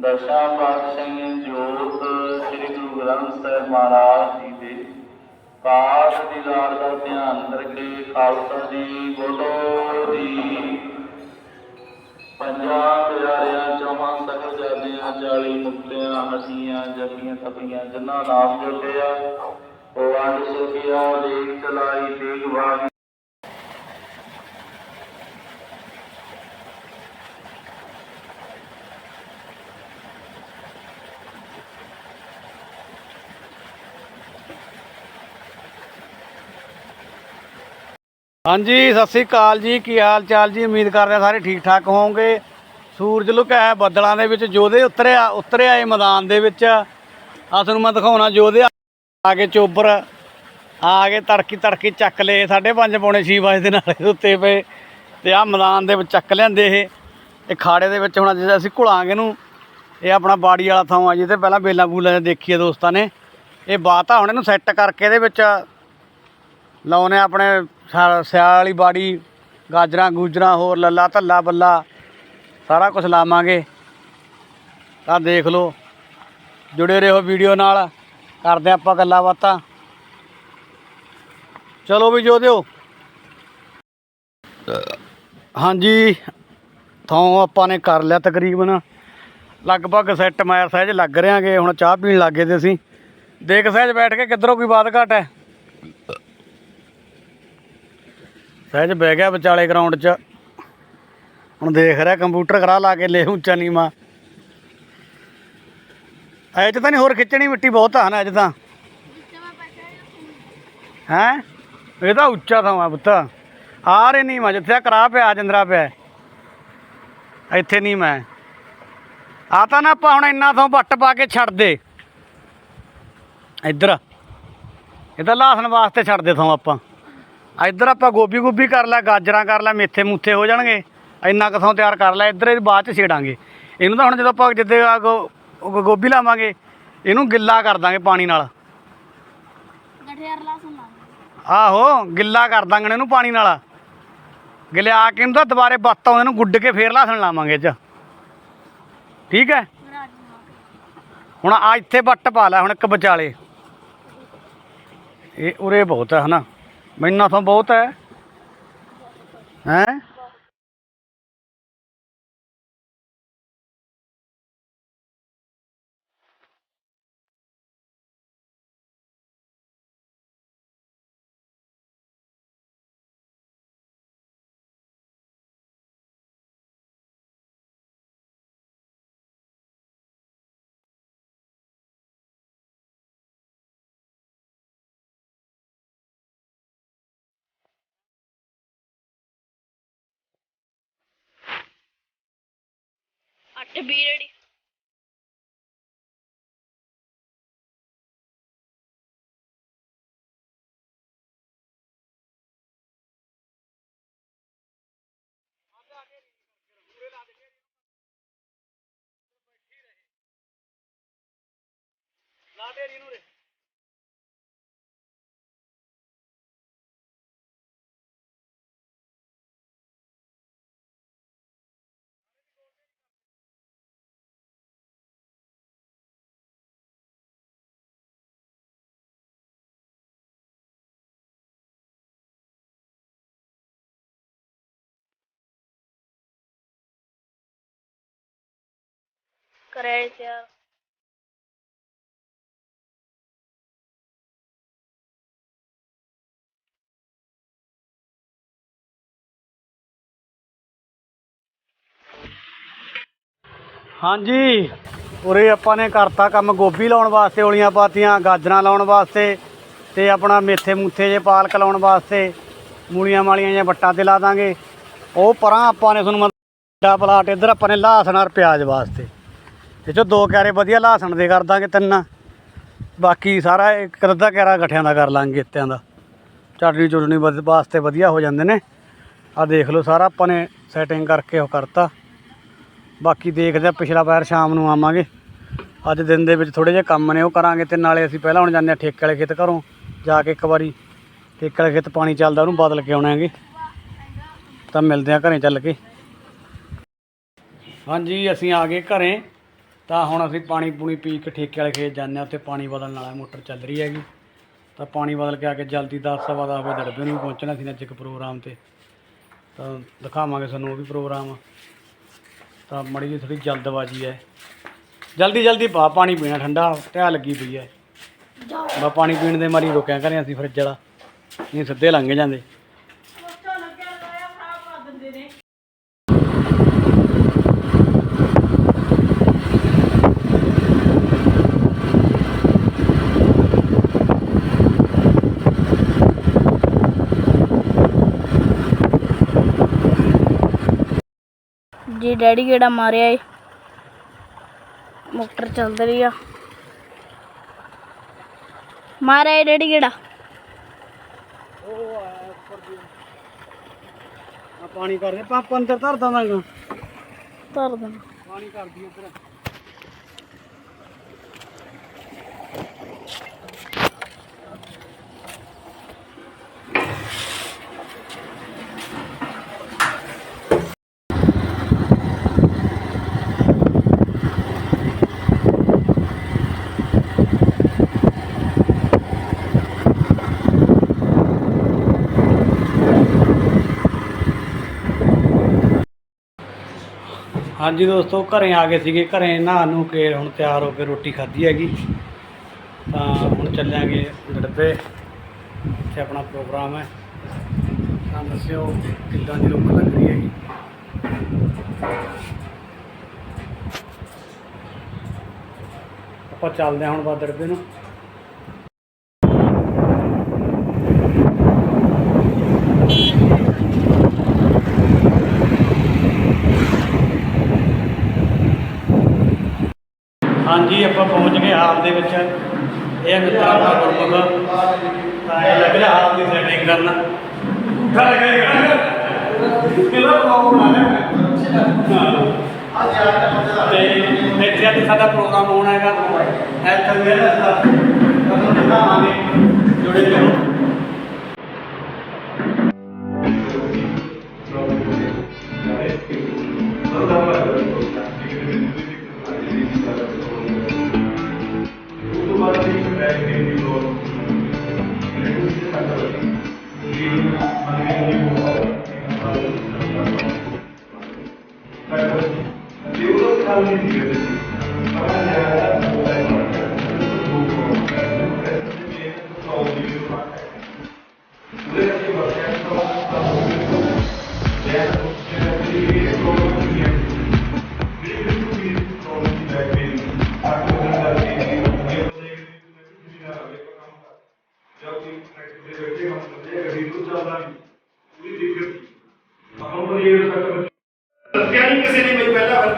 ਦਸ਼ਾ ਪਾਤਸ਼ਾਹੀ ਜੋਤ ਸ੍ਰੀ ਗੁਰੂ ਗ੍ਰੰਥ ਸਾਹਿਬ ਮਹਾਰਾਜ ਜੀ ਦੇ ਪਾਠ ਦੀ ਲਾੜ ਦਾ ਧਿਆਨ ਕਰਕੇ ਖਾਲਸਾ ਜੀ ਬੋਲੋ ਜੀ। ਪੰਜਾਂ ਪਿਆਰਿਆਂ ਚੌਹਾਂ ਸਾਹਿਬਜ਼ਾਦਿਆਂ ਚਾਲੀ ਮੁਕਤਿਆਂ, ਹਸੀਆਂ ਜਪੀਆਂ ਤਪੀਆਂ ਜਿਨ੍ਹਾਂ ਨਾਮ ਜਪਿਆ, ਉਹ ਵੰਡ ਸੁਖਿਆ ਦੇਖ ਚਲਾਈ ਦੇਖ ਬਾਣੀ ਹਾਂਜੀ, ਸਤਿ ਸ੍ਰੀ ਅਕਾਲ ਜੀ। ਕੀ ਹਾਲ ਚਾਲ ਜੀ? ਉਮੀਦ ਕਰਦੇ ਹਾਂ ਸਾਰੇ ਠੀਕ ਠਾਕ ਹੋਵੋਗੇ। ਸੂਰਜ ਲੁਕਿਆ ਹੈ ਬੱਦਲਾਂ ਦੇ ਵਿੱਚ, ਜੋਧੇ ਉਤਰਿਆ ਉਤਰਿਆ ਇਹ ਮੈਦਾਨ ਦੇ ਵਿੱਚ। ਆ ਤੁਹਾਨੂੰ ਮੈਂ ਦਿਖਾਉਣਾ, ਜੋਧੇ ਆ ਕੇ ਚੋਬਰ। ਆ ਕੇ ਤੜਕੀ ਤੜਕੀ ਚੱਕ ਲਏ 5:30 ਪੌਣੇ 6 ਵਜੇ ਦੇ ਨਾਲੇ ਉੱਤੇ ਪਏ। ਤੇ ਆ ਮੈਦਾਨ ਦੇ ਵਿੱਚ ਚੱਕ ਲਿਆਂਦੇ ਇਹ। ਇਹ ਖਾੜੇ ਦੇ ਵਿੱਚ ਹੁਣ ਅੱਜ ਅਸੀਂ ਘੁਲਾਂਗੇ ਨੂੰ ਇਹ ਆਪਣਾ ਬਾੜੀ ਵਾਲਾ ਥਾਂ ਆ ਜਿਹਦੇ ਪਹਿਲਾਂ ਬੇਲਾਂ ਬੂਲਾਂ ਦੇਖੀਏ ਦੋਸਤਾਂ ਨੇ। ਇਹ ਬਾਤਾ ਹੁਣ ਇਹਨੂੰ ਸੈੱਟ ਕਰਕੇ ਇਹਦੇ ਵਿੱਚ ਲਾਉਨੇ ਆਪਣੇ ਸਿਆ- ਸਿਆਲ ਵਾਲੀ ਬਾੜੀ, ਗਾਜਰਾਂ, ਗੂਜਰਾਂ, ਹੋਰ ਲੱਲਾ, ਧੱਲਾ, ਬੱਲਾ, ਸਾਰਾ ਕੁਝ ਲਾਵਾਂਗੇ। ਤਾਂ ਦੇਖ ਲਓ, ਜੁੜੇ ਰਹੋ ਵੀਡੀਓ ਨਾਲ, ਕਰਦੇ ਆਪਾਂ ਗੱਲਾਂ ਬਾਤਾਂ। ਚਲੋ ਵੀ ਜੋ ਦਿਓ ਹਾਂਜੀ ਥਾਂ ਆਪਾਂ ਨੇ ਕਰ ਲਿਆ ਤਕਰੀਬਨ। ਲਗਭਗ ਸੈੱਟ ਮਾਇਰ ਸਹਿਜ ਲੱਗ ਰਿਆਂਗੇ ਹੁਣ ਚਾਹ ਪੀਣ ਲੱਗੇ ਤੇ ਅਸੀਂ। ਦੇਖ ਸਹਿਜ ਬੈਠ ਕੇ ਕਿੱਧਰੋਂ ਕੋਈ ਬਾਤ ਘਟ ਹੈ? ਸਹਿਜ ਬਹਿ ਗਿਆ ਵਿਚਾਲੇ ਗਰਾਊਂਡ 'ਚ। ਹੁਣ ਦੇਖ ਰਿਹਾ ਕੰਪਿਊਟਰ ਕਰਾ ਲਾ ਕੇ ਲੈ ਉੱਚਾ ਨੀਮਾ ਐ ਤਾਂ ਨਹੀਂ ਹੋਰ ਖਿੱਚਣੀ ਮਿੱਟੀ ਬਹੁਤ ਆ ਨਾ ਅੱਜ ਤਾਂ। ਹੈ? ਇਹ ਤਾਂ ਉੱਚਾ ਥਾਂ ਆ ਪੁੱਤ। ਆ ਰੇ ਨੀਮਾ ਜਿੱਥੇ ਆਹ ਕਰਾ ਪਿਆ, ਜੰਦਰਾ ਪਿਆ। ਇੱਥੇ ਨਹੀਂ ਮੈਂ ਆ ਤਾਂ ਨਾ ਆਪਾਂ ਹੁਣ ਇੰਨਾ ਥਾਂ ਵੱਟ ਪਾ ਕੇ ਛੱਡ ਦੇ। ਇੱਧਰ। ਇਹ ਤਾਂ ਲਾਸਣ ਵਾਸਤੇ ਛੱਡ ਦੇ ਥਾਂ ਆਪਾਂ। ਇੱਧਰ ਆਪਾਂ ਗੋਭੀ ਗੋਭੀ ਕਰ ਲੈ, ਗਾਜਰਾਂ ਕਰ ਲੈ, ਮੇਥੇ ਮੂਥੇ ਹੋ ਜਾਣਗੇ। ਇੰਨਾ ਕਥੋਂ ਤਿਆਰ ਕਰ ਲੈ, ਇੱਧਰ ਇਹ ਬਾਅਦ ਚ ਛੇੜਾਂਗੇ। ਇਹਨੂੰ ਤਾਂ ਹੁਣ ਜਦੋਂ ਆਪਾਂ ਜਿੱਦੇ ਗੋ- ਗੋਭੀ ਲਾਵਾਂਗੇ, ਇਹਨੂੰ ਗਿੱਲਾ ਕਰ ਦਾਂਗੇ ਪਾਣੀ ਨਾਲ। ਗਠਿਆਰ ਲਾਸਨ ਲਾ ਆਹੋ, ਗਿੱਲਾ ਕਰ ਦਾਂਗੇ ਇਹਨੂੰ ਪਾਣੀ ਨਾਲ। ਗਿਲਿਆ ਕੇ ਇਹਨੂੰ ਤਾਂ ਦੁਬਾਰੇ ਬੱਤ ਆਉਂਦੇ ਨੂੰ ਗੁੱਡ ਕੇ ਫੇਰ ਲਾਸਣ ਲਾਵਾਂਗੇ ਚ। ਠੀਕ ਹੈ? ਹੁਣ ਆ ਇੱਥੇ ਵੱਟ ਪਾ ਲੈ, ਹੁਣ ਇੱਕ ਵਿਚਾਲੇ। ਇਹ ਉਰੇ ਬਹੁਤ ਹੈ ਹਨਾ? ਮੈਨਾਂ ਤੋਂ ਬਹੁਤ ਹੈ। ਹੈ? to be ready. لا دیر ਕਰੇ ਤਿਆਰ ਹਾਂਜੀ। ਉਰੇ ਆਪਾਂ ਨੇ ਕਰਤਾ ਕੰਮ ਗੋਭੀ ਲਾਉਣ ਵਾਸਤੇ, ਔਲੀਆਂ ਪਾਤੀਆਂ, ਗਾਜਰਾਂ ਲਾਉਣ ਵਾਸਤੇ ਤੇ ਆਪਣਾ ਮੇਥੇ ਮੂਥੇ ਜੇ ਪਾਲਕ ਲਾਉਣ ਵਾਸਤੇ, ਮੂਲੀਆਂ ਮਾਲੀਆਂ ਜਾਂ ਵੱਟਾਂ ਤੇ ਲਾ ਦਾਂਗੇ। ਉਹ ਪਰਾਂ ਆਪਾਂ ਨੇ ਤੁਹਾਨੂੰ ਵੱਡਾ ਪਲਾਟ ਇੱਧਰ ਆਪਾਂ ਨੇ ਲਹਸਨ ਪਿਆਜ਼ ਵਾਸਤੇ। ਇਹ ਚੋਂ ਦੋ ਕਿਆਰੇ ਵਧੀਆ ਲਹਸਨ ਦੇ ਕਰ ਦਾਂਗੇ ਤਿੰਨ। ਬਾਕੀ ਸਾਰਾ ਇੱਕ ਅੱਧਾ ਕਿਆਰਾ ਇਕੱਠਿਆਂ ਦਾ ਕਰ ਲਾਂਗੇ ਇੱਤਿਆਂ ਦਾ। ਚਟਨੀ ਚੁਟਨੀ ਵਧ- ਵਾਸਤੇ ਵਧੀਆ ਹੋ ਜਾਂਦੇ ਨੇ। ਆ ਦੇਖ ਲਓ ਸਾਰਾ ਆਪਾਂ ਨੇ ਸੈਟਿੰਗ ਕਰਕੇ ਉਹ ਕਰਤਾ। ਬਾਕੀ ਦੇਖਦੇ ਆ ਪਿਛਲਾ ਪੈਰ ਸ਼ਾਮ ਨੂੰ ਆਵਾਂਗੇ। ਅੱਜ ਦਿਨ ਦੇ ਵਿੱਚ ਥੋੜੇ ਜਿਹੇ ਕੰਮ ਨੇ, ਉਹ ਕਰਾਂਗੇ ਤੇ ਨਾਲੇ ਅਸੀਂ ਪਹਿਲਾਂ ਹੁਣ ਜਾਂਦੇ ਆ ਠੇਕੇ ਵਾਲੇ ਖੇਤ ਘਰੋਂ। ਜਾ ਕੇ ਇੱਕ ਵਾਰੀ ਠੇਕੇ ਵਾਲੇ ਖੇਤ ਪਾਣੀ ਚੱਲਦਾ, ਉਹਨੂੰ ਬਦਲ ਕੇ ਆਉਣਾ ਆਉਣਾਂਗੇ ਤਾਂ ਮਿਲਦੇ ਆ ਘਰੇ ਚੱਲ ਕੇ। ਹਾਂਜੀ, ਅਸੀਂ ਆ ਗਏ ਘਰੇ। ਤਾਂ ਹੁਣ ਅਸੀਂ ਪਾਣੀ ਪੂਣੀ ਪੀ ਕੇ ਠੇਕੇ ਵਾਲੇ ਖੇਤ ਜਾਂਦੇ ਹਾਂ, ਉੱਥੇ ਪਾਣੀ ਬਦਲਣ ਵਾਲਾ ਮੋਟਰ ਚੱਲ ਰਹੀ ਹੈਗੀ। ਤਾਂ ਪਾਣੀ ਬਦਲ ਕੇ ਆ ਕੇ ਜਲਦੀ ਦਸ ਸਵਾ ਦਸ ਵਜੇ ਦੜਬੇ ਨੂੰ ਵੀ ਪਹੁੰਚਣਾ ਸੀ ਅੱਜ ਇੱਕ ਪ੍ਰੋਗਰਾਮ ਤੇ। ਤਾਂ ਦਿਖਾਵਾਂਗੇ ਤੁਹਾਨੂੰ ਉਹ ਵੀ ਪ੍ਰੋਗਰਾਮ। ਤਾਂ ਮੜੀ ਜਿਹੀ ਥੋੜੀ ਜਲਦਬਾਜ਼ੀ ਹੈ। ਜਲਦੀ ਜਲਦੀ ਪਾ, ਪਾਣੀ ਪੀਣਾ ਠੰਡਾ ਧਿਆ ਲੱਗੀ ਪਈ ਹੈ। ਬਾ ਪਾਣੀ ਪੀਣ ਦੇ ਮਾਰੀ ਰੁਕਿਆ ਕਰੇ ਅਸੀਂ ਫਰਿੱਜ ਵਾਲਾ। ਨਹੀਂ ਸਿੱਧੇ ਲੰਘ ਜਾਂਦੇ। ਜੀ ਡੈਡੀ ਕਿਹੜਾ ਮਾਰਿਆ ਏ ਮੋਟਰ ਚੱਲ ਰਹੀ ਆ ਮਾਰਿਆ ਏ ਡੈਡੀ ਕਿਹੜਾ ਆ ਪਾਣੀ ਕਰਦੇ ਪੰਪ ਅੰਦਰ ਧਰ ਦਾਂਗਾ ਧਰ ਦੇਣਾ ਪਾਣੀ ਕਰਦੀ ਉੱਧਰ ਹਾਂਜੀ ਦੋਸਤੋ, ਘਰੇ ਆ ਗਏ ਸੀਗੇ। ਘਰੇ ਨਹਾ ਨੂੰ ਕੇ ਹੁਣ ਤਿਆਰ ਹੋ ਕੇ ਰੋਟੀ ਖਾਧੀ ਹੈਗੀ। ਤਾਂ ਹੁਣ ਚੱਲਾਂਗੇ ਡੱਬੇ ਇੱਥੇ ਆਪਣਾ ਪ੍ਰੋਗਰਾਮ ਹੈ। ਤਾਂ ਦੱਸਿਓ ਕਿੱਦਾਂ ਦੀ ਰੁੱਖ ਲੱਗ ਰਹੀ ਹੈਗੀ। ਆਪਾਂ ਚੱਲਦੇ ਹਾਂ ਹੁਣ ਬਾਅਦ ਡੱਬੇ ਨੂੰ। ਇਹਨਾਂ ਦਾ ਪਰਮਾ ਪਰਮਾ ਦਾ ਇਹ ਬਿਲਾ ਹਾਲ ਦੀ ਸੈਟਿੰਗ ਕਰਨਾ ਕਰ ਕੇ ਕਰ ਬਿਲਾ ਕੋ ਆਉਂ ਨਾ ਸਾਡਾ ਪ੍ਰੋਗਰਾਮ ਹੋਣਾ ਹੈਗਾ ਹੈਲਥ ਵੀ ਹੈ ਜੁੜੇ ਜੁੜੇ ਦੱਸਿਆ ਨਹੀਂ ਕਿਸੇ ਨੇ ਬਈ ਪਹਿਲਾਂ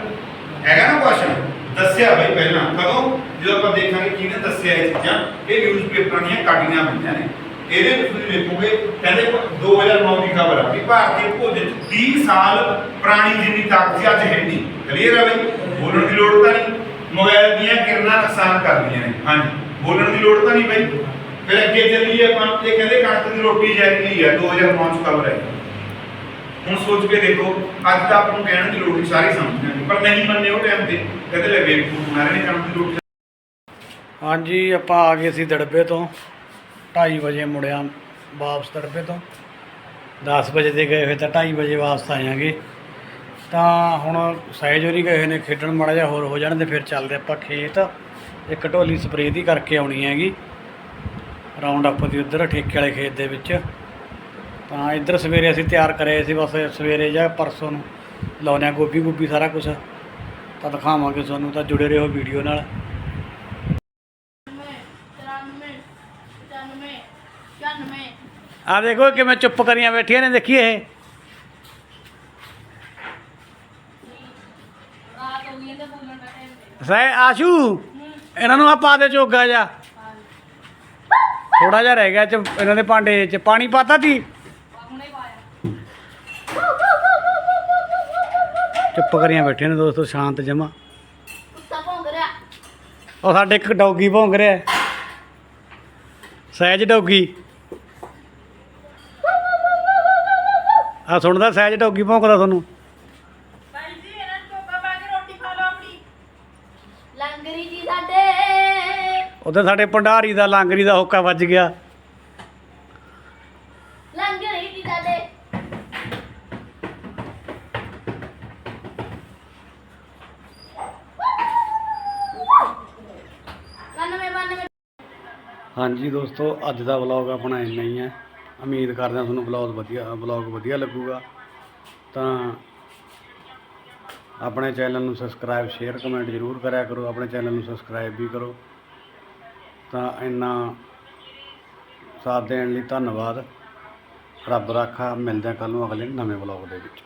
ਹੈਗਾ ਨਾ ਕੁਐਸਚਨ ਦੱਸਿਆ ਬਈ ਪਹਿਲਾਂ। ਕਦੋਂ? ਜਦੋਂ ਆਪਾਂ ਦੇਖਾਂਗੇ ਕਿਹਨੇ ਦੱਸਿਆ ਇਹ ਚੀਜ਼ਾਂ, ਇਹ ਨਿਊਜ਼ਪੇਪਰਾਂ ਦੀਆਂ ਕਾਟੀਆਂ ਪਈਆਂ ਨੇ। ਇਹਦੇ ਵਿੱਚ ਤੁਸੀਂ ਦੇਖੋਗੇ ਕਹਿੰਦੇ 2009 ਦੀ ਖਬਰ ਆ ਕਿ ਭਾਰਤੀ ਭੋਜਨ 'ਚ 30 ਸਾਲ ਪੁਰਾਣੀ ਜਿੰਨੀ ਤਾਕਤ ਸੀ, ਅੱਜ ਹੈ ਨਹੀਂ। ਕਲੀਅਰ ਆ ਬਈ? ਬੋਲਣ ਦੀ ਲੋੜ ਤਾਂ ਨਹੀਂ। ਮੋਬਾਈਲ ਦੀਆਂ ਕਿਰਨਾਂ ਨੁਕਸਾਨ ਕਰਦੀਆਂ ਨੇ। ਹਾਂਜੀ। ਬੋਲਣ ਦੀ ਲੋੜ ਤਾਂ ਨਹੀਂ ਬਈ। ਫਿਰ ਅੱਗੇ ਚੱਲੀਏ ਆਪਾਂ। ਇਹ ਕਹਿੰਦੇ ਕਣਕ ਦੀ ਰੋਟੀ ਜ਼ਹਿਰੀਲੀ ਆ? 2009 ਚ ਖਬਰ ਹੈ ਹੁਣ ਸੋਚ ਕੇ ਦੇਖੋ, ਅੱਜ ਤਾਂ ਆਪਾਂ ਨੂੰ ਕਹਿਣ ਦੀ ਲੋੜ ਨਹੀਂ ਸਾਰੀ ਸਮਝਦੇ ਨੇ ਪਰ ਨਹੀਂ ਮੰਨੇ ਉਹ ਟਾਈਮ ਤੇ ਕਹਿੰਦੇ ਲੈ ਬੇਵਕੂਫ ਮਾਰੇ ਨੇ ਕਣਕ ਦੀ ਰੋਟੀ ਹਾਂਜੀ, ਆਪਾਂ ਆ ਗਏ ਸੀ ਦੜਬੇ ਤੋਂ 2:30 ਵਜੇ ਮੁੜਿਆ ਵਾਪਸ ਦੜਬੇ ਤੋਂ। 10 ਵਜੇ ਦੇ ਗਏ ਹੋਏ ਤਾਂ 2:30 ਵਜੇ ਵਾਪਸ ਆਇਆਂਗੇ। ਤਾਂ ਹੁਣ ਸਹਿਜ ਹੋਰੀ ਗਏ ਹੋਏ ਨੇ, ਖੇਡਣ ਮਾੜਾ ਜਿਹਾ ਹੋਰ ਹੋ ਜਾਣ ਤੇ ਫਿਰ ਚੱਲਦੇ ਆਪਾਂ ਖੇਤ। ਇੱਕ ਢੋਲੀ ਸਪਰੇਅ ਦੀ ਕਰਕੇ ਆਉਣੀ ਹੈਗੀ। ਰਾਉਂਡ ਅਪ ਦੀ ਉਧਰ, ਠੇਕੇ ਵਾਲੇ ਖੇਤ ਦੇ ਵਿੱਚ। ਤਾਂ ਇੱਧਰ ਸਵੇਰੇ ਅਸੀਂ ਤਿਆਰ ਕਰੇ ਸੀ ਬਸ ਸਵੇਰੇ ਜਾਂ ਪਰਸੋਂ ਨੂੰ ਲਾਉਂਦੇ ਹਾਂ ਗੋਭੀ ਗੋਭੀ ਸਾਰਾ ਕੁਝ ਤਾਂ ਦਿਖਾਵਾਂਗੇ ਤੁਹਾਨੂੰ, ਤਾਂ ਜੁੜੇ ਰਹੋ ਵੀਡੀਓ ਨਾਲ। 93 95 96 ਆ ਦੇਖੋ ਕਿਵੇਂ ਚੁੱਪ ਕਰੀਆਂ ਬੈਠੀਆਂ ਨੇ ਦੇਖੀ ਇਹ। ਰਾਤ ਆਸ਼ੂ, ਇਹਨਾਂ ਨੂੰ ਆ ਪਾ ਦੇ ਚੋਗਾ ਜਾ ਥੋੜਾ ਜਿਹਾ ਰਹਿ ਗਿਆ ਚ, ਇਹਨਾਂ ਦੇ ਭਾਂਡੇ ਚ। ਪਾਣੀ ਪਾਤਾ ਤੀ ਹੁਣੇ ਪਾਇਆ ਚੁੱਪ ਕਰੀਆਂ ਬੈਠੀਆਂ ਨੇ ਦੋਸਤੋ ਸ਼ਾਂਤ ਜਮਾ। ਕੁੱਤਾ ਭੌਂਕ ਰਿਹਾ। ਉਹ ਸਾਡੇ ਇੱਕ ਡੌਗੀ ਭੌਂਕ ਰਿਹਾ। ਹੈ। ਸਹਿਜ ਡੌਗੀ। ਆ ਸੁਣਦਾ ਸਹਿਜ ਡੌਗੀ ਭੌਂਕਦਾ ਤੁਹਾਨੂੰ? ਭਾਈ ਜੀ ਇਹਨਾਂ ਨੂੰ ਟੋਕਾ ਪਾ ਕੇ ਰੋਟੀ ਖਾ ਲਓ ਆਪਣੀ। ਲੰਗਰੀ ਜੀ ਸਾਡੇ। ਉੱਥੇ ਸਾਡੇ ਭੰਡਾਰੀ ਦਾ ਲਾਂਗਰੀ ਦਾ ਹੋਕਾ ਵੱਜ ਗਿਆ ਲੰਗਰੀ ਜੀ ਸਾਡੇ ਕਾਨਵੇਂ ਬਾਨਵੇਂ ਹਾਂਜੀ ਦੋਸਤੋ, ਅੱਜ ਦਾ ਵਲੌਗ ਆਪਣਾ ਇੰਨਾ ਹੀ ਹੈ। ਉਮੀਦ ਕਰਦੇ ਹਾਂ ਤੁਹਾਨੂੰ ਵਲੌਗ ਵਧੀਆ ਵਲੌਗ ਵਧੀਆ ਲੱਗੂਗਾ। ਤਾਂ ਆਪਣੇ ਚੈਨਲ ਨੂੰ ਸਬਸਕ੍ਰਾਈਬ ਸ਼ੇਅਰ ਕਮੈਂਟ ਜ਼ਰੂਰ ਕਰਿਆ ਕਰੋ। ਆਪਣੇ ਚੈਨਲ ਨੂੰ ਸਬਸਕ੍ਰਾਈਬ ਵੀ ਕਰੋ। ਤਾਂ ਇੰਨਾ ਸਾਥ ਦੇਣ ਲਈ ਧੰਨਵਾਦ। ਰੱਬ ਰਾਖਾ। ਮਿਲਦੇ ਹਾਂ ਕੱਲ ਨੂੰ ਅਗਲੇ ਨਵੇਂ ਵਲੌਗ ਦੇ ਵਿੱਚ।